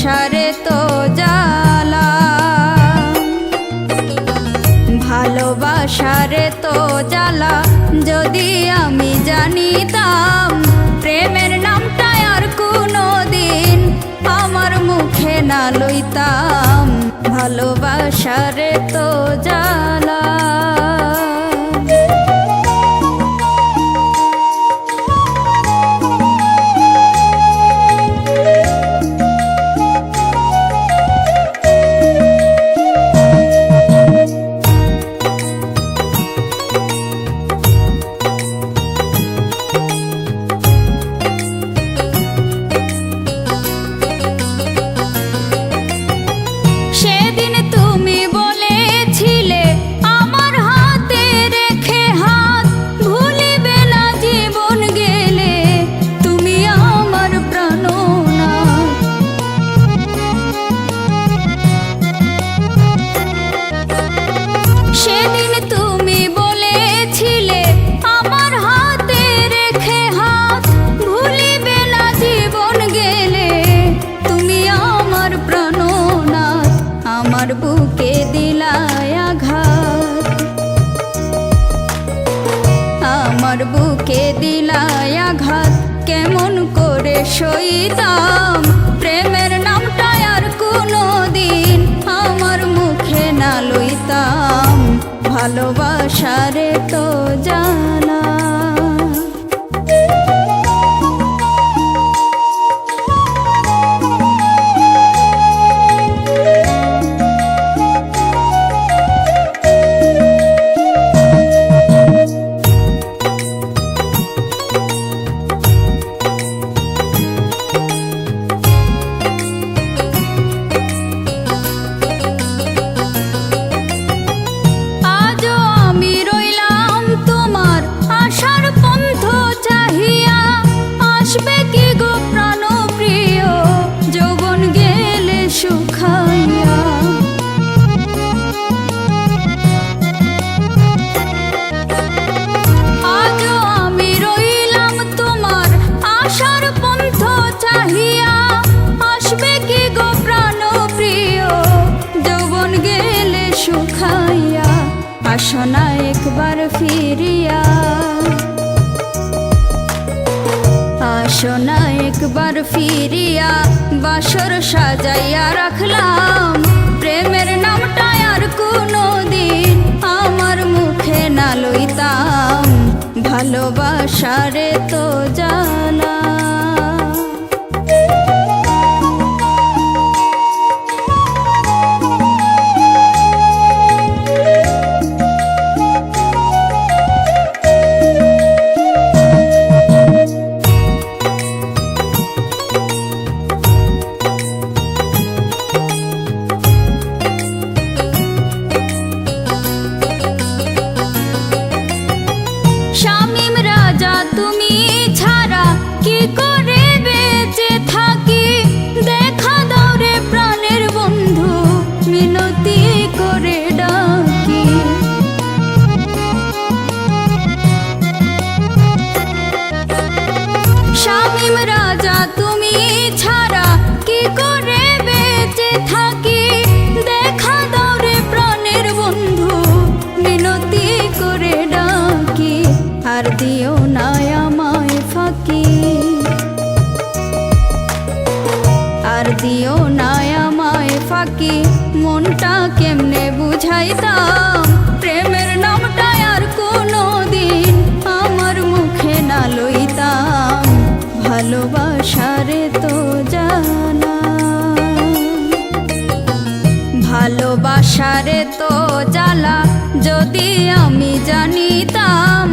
সারে তো জ্বালা। ভালোবাসারে তো জ্বালা। যদি আমি জানিতাম প্রেমের নামটা আর কোনো দিন আমার মুখে না লইতাম। ভালোবাসারে তো জালা আমার বুকে দিলায় আঘাত। আমার বুকে দিলায় আঘাত। কেমন করে সইতাম? প্রেমের নামটা আর কোনো দিন আমার মুখে না লইতাম। ভালোবাসারে তো জানা আসো না একবার ফিরিয়া। আসো না একবার ফিরিয়া, বাসর সাজাইয়া রাখলাম। প্রেমের নামটা আর কোনো দিন আমার মুখে না লইতাম। ভালোবাসারে তো জানা তুমি ছাড়া কি করে বেঁচে থাকি? দেখা দাও প্রাণের বন্ধু মিনতি করে ডাকি। দিও না ফাঁকি। আর দিও না ফাঁকি, মনটা কেমনে বুঝাইতাম? প্রেমের নামটা আর কোনো দিন আমার মুখে না লইতাম। ভালোবাসারে তো জানা ভালোবাসারে তো জ্বালা, যদি আমি জানিতাম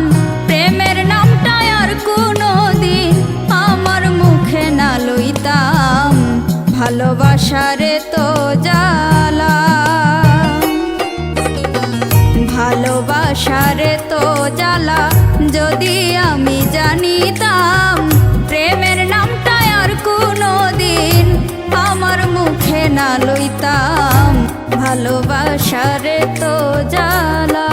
ভালোবাসারে তো জ্বালা। ভালোবাসারে তো জ্বালা। যদি আমি জানিতাম প্রেমের নামটা আর কোনো দিন আমার মুখে না লইতাম। ভালোবাসারে তো জ্বালা।